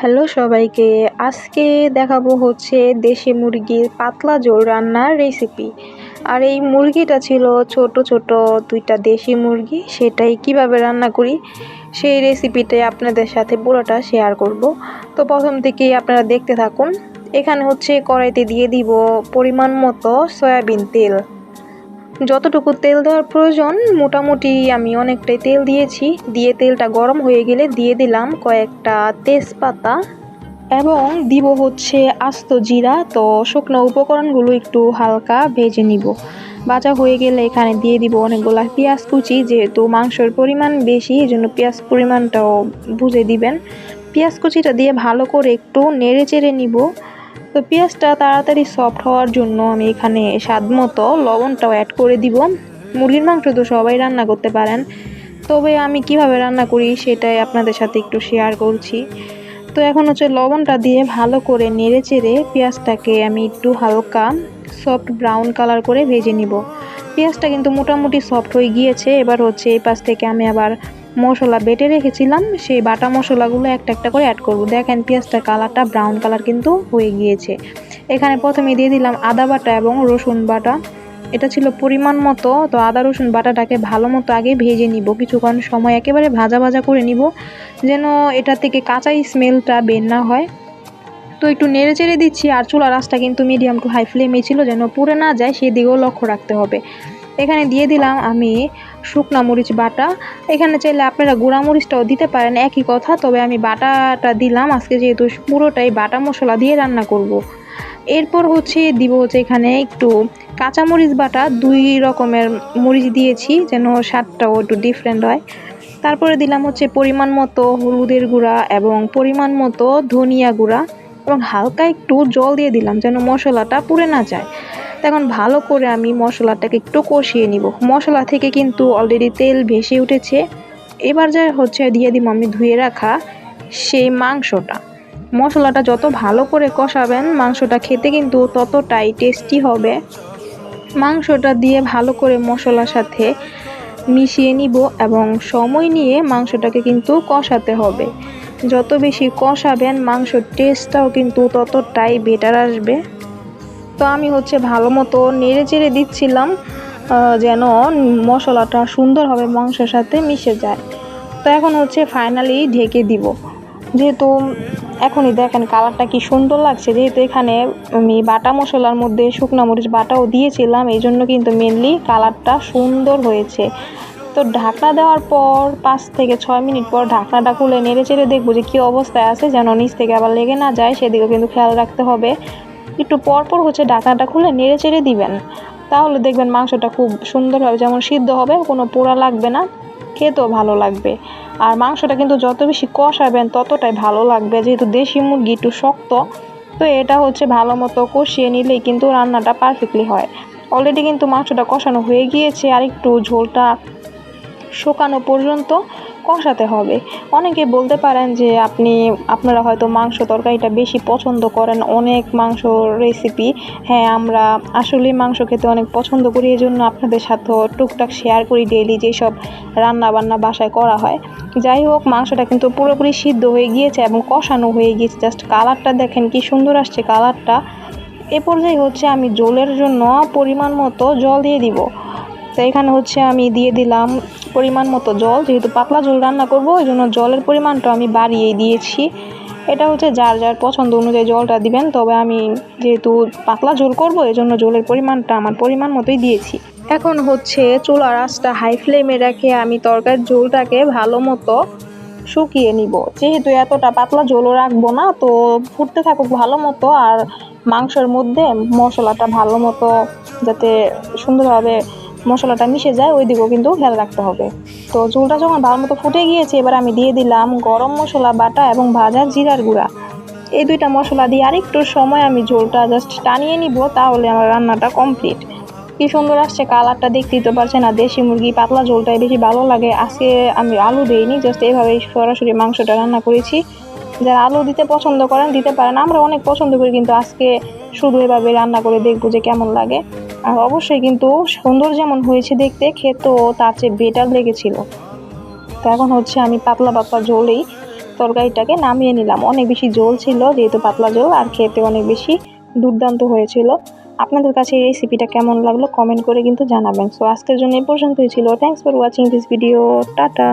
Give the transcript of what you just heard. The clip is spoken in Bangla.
হ্যালো সবাইকে, আজকে দেখাবো হচ্ছে দেশি মুরগির পাতলা ঝোল রান্নার রেসিপি আর এই মুরগিটা ছিল ছোট ছোট দুইটা দেশি মুরগি, সেটাই কীভাবে রান্না করি সেই রেসিপিটাই আপনাদের সাথে পুরোটা শেয়ার করব। তো প্রথম থেকেই আপনারা দেখতে থাকুন। এখানে হচ্ছে কড়াইতে দিয়ে দিব পরিমাণ মতো সয়াবিন তেল। যতটুকু তেল দেওয়ার প্রয়োজন, মোটামুটি আমি অনেকটাই তেল দিয়েছি। দিয়ে তেলটা গরম হয়ে গেলে দিয়ে দিলাম কয়েকটা তেজপাতা এবং দিব হচ্ছে আস্ত জিরা। তো শুকনো উপকরণগুলো একটু হালকা ভেজে নিব। ভাজা হয়ে গেলে এখানে দিয়ে দিব অনেকগুলো পেঁয়াজ কুচি, যেহেতু মাংসের পরিমাণ বেশি এই জন্য পেঁয়াজ পরিমাণটাও বুঝে দিবেন। পেঁয়াজ কুচিটা দিয়ে ভালো করে একটু নেড়ে চেড়ে নিব। তো পেঁয়াজটা তাড়াতাড়ি সফট হওয়ার জন্য আমি এখানে স্বাদ মতো লবণটাও অ্যাড করে দিব। মুরগির মাংস তো সবাই রান্না করতে পারেন। তবে আমি কীভাবে রান্না করি সেটাই আপনাদের সাথে একটু শেয়ার করছি। তো এখন হচ্ছে লবণটা দিয়ে ভালো করে নেড়ে চেড়ে পেঁয়াজটাকে আমি একটু হালকা সফট ব্রাউন কালার করে ভেজে নিব। পেঁয়াজটা কিন্তু মোটামুটি সফট হয়ে গিয়েছে। এবার হচ্ছে এই পাশ থেকে আমি আবার মশলা বেটে রেখেছিলাম, সেই বাটা মশলাগুলো একটা একটা করে অ্যাড করব। দেখেন, পেঁয়াজটার কালারটা ব্রাউন কালার কিন্তু হয়ে গিয়েছে। এখানে প্রথমে দিয়ে দিলাম আদা বাটা এবং রসুন বাটা। এটা ছিল পরিমাণ মতো, তো আদা রসুন বাটাটাকে ভালো মতো আগে ভেজে নিব। কিছুক্ষণ সময় একেবারে ভাজা ভাজা করে নিব, যেন এটা থেকে কাঁচা স্মেলটা বের না হয়। তো একটু নেড়ে চেড়ে দিচ্ছি, আর চুলা রাসটা কিন্তু মিডিয়াম টু হাই ফ্লেমে ছিল, যেন পুড়ে না যায়, সেদিকেও লক্ষ্য রাখতে হবে। এখানে দিয়ে দিলাম আমি শুকনা মরিচ বাটা। এখানে চাইলে আপনারা গুঁড়া মরিচটাও দিতে পারেন, একই কথা। তবে আমি বাটাটা দিলাম, আজকে যেহেতু পুরোটাই বাটা মশলা দিয়ে রান্না করব। এরপর হচ্ছে দিব হচ্ছে এখানে একটু কাঁচামরিচ বাটা, দুই রকমের মরিচ দিয়েছি, যেন স্বাদটাও একটু ডিফারেন্ট হয়। তারপরে দিলাম হচ্ছে পরিমাণ মতো হলুদের গুঁড়া এবং পরিমাণ মতো ধনিয়া গুঁড়া এবং হালকা একটু জল দিয়ে দিলাম, যেন মশলাটা পুড়ে না যায়। তখন ভালো করে আমি মশলাটাকে একটু কষিয়ে নিব। মশলা থেকে কিন্তু অলরেডি তেল ভেসে উঠেছে। এবার যা হচ্ছে দিয়ে দিব আমি ধুয়ে রাখা সেই মাংসটা। মশলাটা যত ভালো করে কষাবেন, মাংসটা খেতে কিন্তু ততটাই টেস্টি হবে। মাংসটা দিয়ে ভালো করে মশলার সাথে মিশিয়ে নিব এবং সময় নিয়ে মাংসটাকে কিন্তু কষাতে হবে। যত বেশি কষাবেন, মাংসর টেস্টটাও কিন্তু ততটাই বেটার আসবে। তো আমি হচ্ছে ভালো মতো নেড়ে চেড়ে দিচ্ছিলাম যেন মশলাটা সুন্দরভাবে মাংসের সাথে মিশে যায়। তো এখন হচ্ছে ফাইনালি ঢেকে দিব। যেহেতু এখনই দেখেন কালারটা কি সুন্দর লাগছে, যেহেতু এখানে আমি বাটা মশলার মধ্যে শুকনো মরিচ বাটাও দিয়েছিলাম, এই জন্য কিন্তু মেনলি কালারটা সুন্দর হয়েছে। তো ঢাকনা দেওয়ার পর পাঁচ থেকে ছয় মিনিট পর ঢাকনাটা খুলে নেড়ে চেড়ে দেখব যে কী অবস্থায় আছে, যেন নিচ থেকে আবার লেগে না যায়, সেদিকেও কিন্তু খেয়াল রাখতে হবে। একটু পরপর হচ্ছে ঢাকনাটা খুলে নেড়ে চেড়ে দিবেন। তাহলে দেখবেন মাংসটা খুব সুন্দরভাবে যেমন সিদ্ধ হবে, কোনো পোড়া লাগবে না, খেতেও ভালো লাগবে। আর মাংসটা কিন্তু যত বেশি কষাবেন ততটাই ভালো লাগবে। যেহেতু দেশি মুরগি একটু শক্ত, তো এটা হচ্ছে ভালো মতো কষিয়ে নিলেই কিন্তু রান্নাটা পারফেক্টলি হয়। অলরেডি কিন্তু মাংসটা কষানো হয়ে গিয়েছে আর একটু ঝোলটা শুকানো পর্যন্ত। কষাতে হবে। অনেকে বলতে পারেন যে আপনি, আপনারা হয়তো মাংস তরকারিটা বেশি পছন্দ করেন, অনেক মাংস রেসিপি হ্যাঁ আমরা আসলে মাংস খেতে অনেক পছন্দ করি এই জন্য আপনাদের সাথেও টুকটাক শেয়ার করি ডেইলি যেসব রান্না বান্না বাসায় করা হয়। যাই হোক, মাংসটা কিন্তু পুরোপুরি সিদ্ধ হয়ে গিয়েছে এবং কষানো হয়ে গিয়েছে। জাস্ট কালারটা দেখেন কি সুন্দর আসছে কালারটা এ পর্যায়ে হচ্ছে আমি জলের জন্য পরিমাণ মতো জল দিয়ে দিব। তো এখানে হচ্ছে আমি দিয়ে দিলাম পরিমাণ মতো জল, যেহেতু পাতলা ঝোল রান্না করব, ওই জন্য জলের পরিমাণটা আমি বাড়িয়ে দিয়েছি। এটা হচ্ছে যার যার পছন্দ অনুযায়ী জলটা দিবেন, তবে আমি যেহেতু পাতলা ঝোল করব, এই জন্য জলের পরিমাণটা আমার পরিমাণ মতোই দিয়েছি। এখন হচ্ছে চুলার আঁচটা হাই ফ্লেমে রেখে আমি তরকারির ঝোলটাকে ভালো মতো শুকিয়ে নিব। যেহেতু এতটা পাতলা ঝোলও রাখব না, তো ফুটতে থাকুক ভালো মতো, আর মাংসের মধ্যে মশলাটা ভালো মতো যাতে সুন্দরভাবে মশলাটা মিশে যায়, ওই দিকেও কিন্তু খেয়াল রাখতে হবে। তো ঝোলটা যখন ভালো মতো ফুটে গিয়েছে, এবার আমি দিয়ে দিলাম গরম মশলা, বাটা এবং ভাজা জিরার গুঁড়া। এই দুইটা মশলা দিয়ে আরেকটু সময় আমি ঝোলটা জাস্ট টানিয়ে নিব, তাহলে আমার রান্নাটা কমপ্লিট কি সুন্দর আসছে কালারটা দেখতেই তো পারছেন। না দেশি মুরগি পাতলা ঝোলটাই বেশি ভালো লাগে। আজকে আমি আলু দিইনি জাস্ট এইভাবেই সরাসরি মাংসটা রান্না করেছি। যারা আলু দিতে পছন্দ করেন, দিতে পারেন। আমরা অনেক পছন্দ করি, কিন্তু আজকে শুধু এভাবে রান্না করে দেখব যে কেমন লাগে। আর অবশ্যই কিন্তু সুন্দর যেমন হয়েছে দেখতে, খেতেও তার চেয়ে বেটার লেগেছিল। তো এখন হচ্ছে আমি পাতলা পাতলা ঝোলেই তরকারিটাকে নামিয়ে নিলাম। অনেক বেশি ঝোল ছিল, যেহেতু পাতলা ঝোল আর খেতে অনেক বেশি দুর্দান্ত হয়েছিল। আপনাদের কাছে এই রেসিপিটা কেমন লাগল কমেন্ট করে কিন্তু জানাবেন। সো আজকের জন্য এই পর্যন্তই ছিল। Thanks for watching this video tata